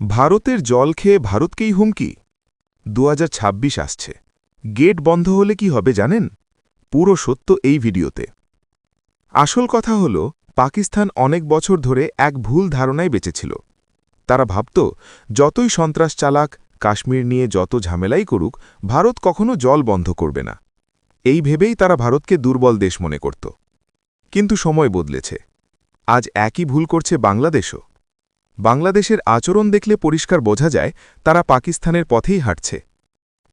ভারতের জল খেয়ে ভারতকেই হুমকি। দু হাজার ছাব্বিশ আসছে। গেট বন্ধ হলে কি হবে জানেন? পুরো সত্য এই ভিডিওতে। আসল কথা হল, পাকিস্তান অনেক বছর ধরে এক ভুল ধারণায় বেঁচেছিল। তারা ভাবত, যতই সন্ত্রাস চালাক, কাশ্মীর নিয়ে যত ঝামেলাই করুক, ভারত কখনো জল বন্ধ করবে না। এই ভেবেই তারা ভারতকে দুর্বল দেশ মনে করত। কিন্তু সময় বদলেছে। আজ একই ভুল করছে বাংলাদেশও। বাংলাদেশের আচরণ দেখলে পরিষ্কার বোঝা যায়, তারা পাকিস্তানের পথেই হাঁটছে।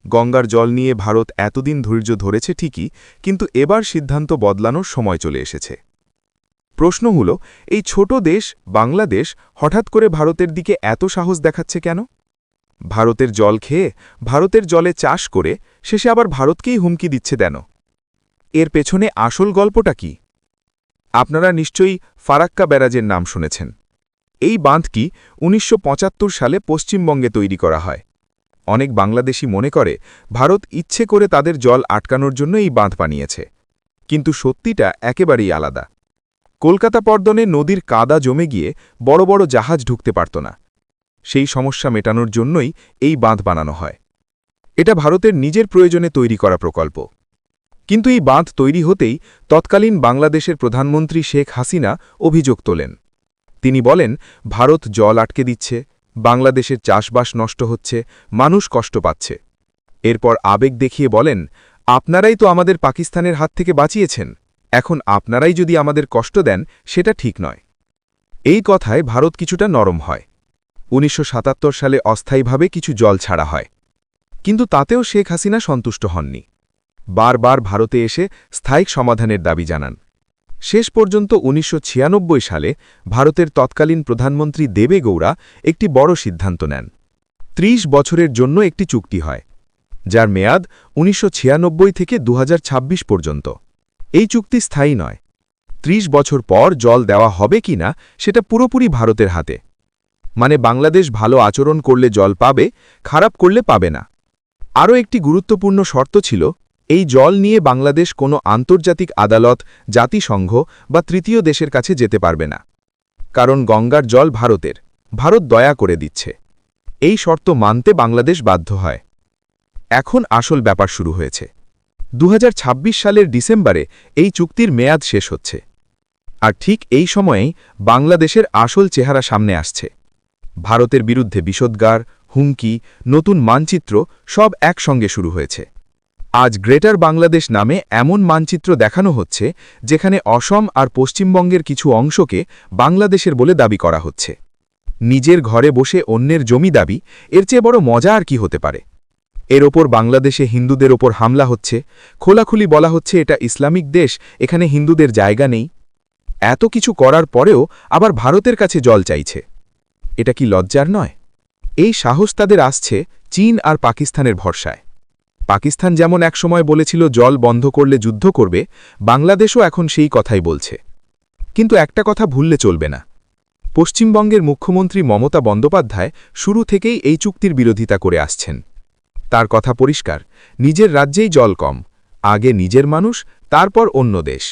গঙ্গার জল নিয়ে ভারত এতদিন ধৈর্য ধরেছে ঠিকই, কিন্তু এবার সিদ্ধান্ত বদলানোর সময় চলে এসেছে। প্রশ্ন হল, এই ছোট দেশ, বাংলাদেশ, হঠাৎ করে ভারতের দিকে এত সাহস দেখাচ্ছে কেন? ভারতের জল খেয়ে, ভারতের জলে চাষ করে, শেষে আবার ভারতকেই হুমকি দিচ্ছে দেন। এর পেছনে আসল গল্পটা কি? আপনারা নিশ্চয়ই ফারাক্কা ব্যারাজের নাম শুনেছেন। এই বাঁধটি উনিশশো পঁচাত্তর সালে পশ্চিমবঙ্গে তৈরি করা হয়। অনেক বাংলাদেশি মনে করে, ভারত ইচ্ছে করে তাদের জল আটকানোর জন্য এই বাঁধ বানিয়েছে। কিন্তু সত্যিটা একেবারেই আলাদা। কলকাতা পর্দনে নদীর কাদা জমে গিয়ে বড় বড় জাহাজ ঢুকতে পারত না। সেই সমস্যা মেটানোর জন্যই এই বাঁধ বানানো হয়। এটা ভারতের নিজের প্রয়োজনে তৈরি করা প্রকল্প। কিন্তু এই বাঁধ তৈরি হতেই তৎকালীন বাংলাদেশের প্রধানমন্ত্রী শেখ হাসিনা অভিযোগ তোলেন। তিনি বলেন, ভারত জল আটকে দিচ্ছে, বাংলাদেশের চাষবাস নষ্ট হচ্ছে, মানুষ কষ্ট পাচ্ছে। এরপর আবেগ দেখিয়ে বলেন, আপনারাই তো আমাদের পাকিস্তানের হাত থেকে বাঁচিয়েছেন, এখন আপনারাই যদি আমাদের কষ্ট দেন, সেটা ঠিক নয়। এই কথায় ভারত কিছুটা নরম হয়। উনিশশো সাতাত্তর সালে অস্থায়ীভাবে কিছু জল ছাড়া হয়। কিন্তু তাতেও শেখ হাসিনা সন্তুষ্ট হননি। বারবার ভারতে এসে স্থায়ী সমাধানের দাবি জানান। শেষ পর্যন্ত উনিশশো ছিয়ানব্বই সালে ভারতের তৎকালীন প্রধানমন্ত্রী দেবে গৌড়া একটি বড় সিদ্ধান্ত নেন। ৩০ বছরের জন্য একটি চুক্তি হয়, যার মেয়াদ উনিশশো ছিয়ানব্বই থেকে দু হাজার ছাব্বিশ পর্যন্ত। এই চুক্তি স্থায়ী নয়। ৩০ বছর পর জল দেওয়া হবে কি না, সেটা পুরোপুরি ভারতের হাতে। মানে বাংলাদেশ ভালো আচরণ করলে জল পাবে, খারাপ করলে পাবে না। আরও একটি গুরুত্বপূর্ণ শর্ত ছিল এই জল নিয়ে বাংলাদেশ কোনো আন্তর্জাতিক আদালত, জাতিসংঘ বা তৃতীয় দেশের কাছে যেতে পারবে না। কারণ গঙ্গার জল ভারতের। ভারত দয়া করে দিচ্ছে। এই শর্ত মানতে বাংলাদেশ বাধ্য হয়। এখন আসল ব্যাপার শুরু হয়েছে। দু হাজার ছাব্বিশ সালের ডিসেম্বরে এই চুক্তির মেয়াদ শেষ হচ্ছে। আর ঠিক এই সময়েই বাংলাদেশের আসল চেহারা সামনে আসছে। ভারতের বিরুদ্ধে বিষোদ্গার হুমকি, নতুন মানচিত্র সব একসঙ্গে শুরু হয়েছে। আজ গ্রেটার বাংলাদেশ নামে এমন মানচিত্র দেখানো হচ্ছে, যেখানে অসম আর পশ্চিমবঙ্গের কিছু অংশকে বাংলাদেশের বলে দাবি করা হচ্ছে। নিজের ঘরে বসে অন্যের জমি দাবি, এর চেয়ে বড় মজা আর কি হতে পারে? এর ওপর বাংলাদেশে হিন্দুদের ওপর হামলা হচ্ছে, খোলাখুলি বলা হচ্ছে এটা ইসলামিক দেশ, এখানে হিন্দুদের জায়গা নেই। এত কিছু করার পরেও আবার ভারতের কাছে জল চাইছে। এটা কি লজ্জার নয়? এই সাহস তাদের আসছে চীন আর পাকিস্তানের ভরসায়। পাকিস্তান যেমন একসময় বলেছিল, জল বন্ধ করলে যুদ্ধ করবে, বাংলাদেশও এখন সেই কথাই বলছে। কিন্তু একটা কথা ভুললে চলবে না। পশ্চিমবঙ্গের মুখ্যমন্ত্রী মমতা বন্দ্যোপাধ্যায় শুরু থেকেই এই চুক্তির বিরোধিতা করে আসছেন। তার কথা পরিষ্কার, নিজের রাজ্যেই জল কম, আগে নিজের মানুষ, তারপর অন্য দেশ।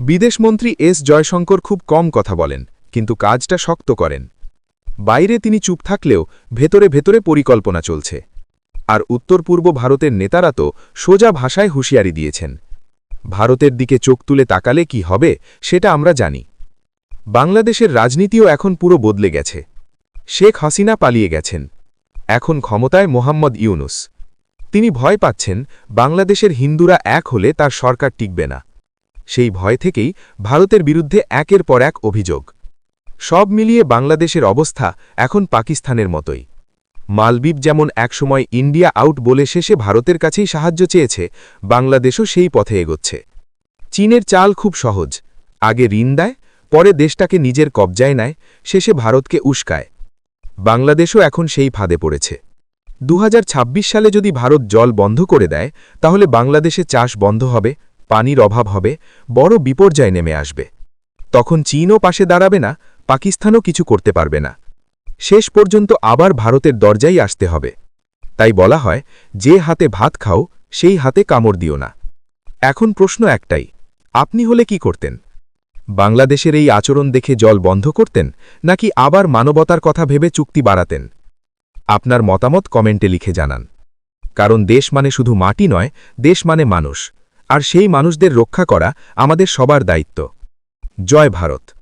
বিদেশমন্ত্রী এস জয়শঙ্কর খুব কম কথা বলেন, কিন্তু কাজটা শক্ত করেন। বাইরে তিনি চুপ থাকলেও ভেতরে ভেতরে পরিকল্পনা চলছে। আর উত্তর পূর্ব ভারতের নেতারা তো সোজা ভাষায় হুঁশিয়ারি দিয়েছেন। ভারতের দিকে চোখ তুলে তাকালে কি হবে, সেটা আমরা জানি। বাংলাদেশের রাজনীতিও এখন পুরো বদলে গেছে। শেখ হাসিনা পালিয়ে গেছেন। এখন ক্ষমতায় মোহাম্মদ ইউনুস। তিনি ভয় পাচ্ছেন, বাংলাদেশের হিন্দুরা এক হলে তার সরকার টিকবে না। সেই ভয় থেকেই ভারতের বিরুদ্ধে একের পর এক অভিযোগ। সব মিলিয়ে বাংলাদেশের অবস্থা এখন পাকিস্তানের মতোই। মালদ্বীপ যেমন একসময় ইন্ডিয়া আউট বলে শেষে ভারতের কাছেই সাহায্য চেয়েছে, বাংলাদেশও সেই পথে এগোচ্ছে। চীনের চাল খুব সহজ, আগে ঋণ দেয়, পরে দেশটাকে নিজের কবজায় নেয়, শেষে ভারতকে উস্কায়। বাংলাদেশও এখন সেই ফাঁদে পড়েছে। দু হাজার ছাব্বিশ সালে যদি ভারত জল বন্ধ করে দেয়, তাহলে বাংলাদেশে চাষ বন্ধ হবে, পানির অভাব হবে, বড় বিপর্যয় নেমে আসবে। তখন চীনও পাশে দাঁড়াবে না, পাকিস্তানও কিছু করতে পারবে না। শেষ পর্যন্ত আবার ভারতের দরজাই আসতে হবে। তাই বলা হয়, যে হাতে ভাত খাও, সেই হাতে কামড় দিও না। এখন প্রশ্ন একটাই, আপনি হলে কি করতেন? বাংলাদেশের এই আচরণ দেখে জল বন্ধ করতেন, নাকি আবার মানবতার কথা ভেবে চুক্তি বাড়াতেন? আপনার মতামত কমেন্টে লিখে জানান। কারণ দেশ মানে শুধু মাটি নয়, দেশ মানে মানুষ। আর সেই মানুষদের রক্ষা করা আমাদের সবার দায়িত্ব। জয় ভারত।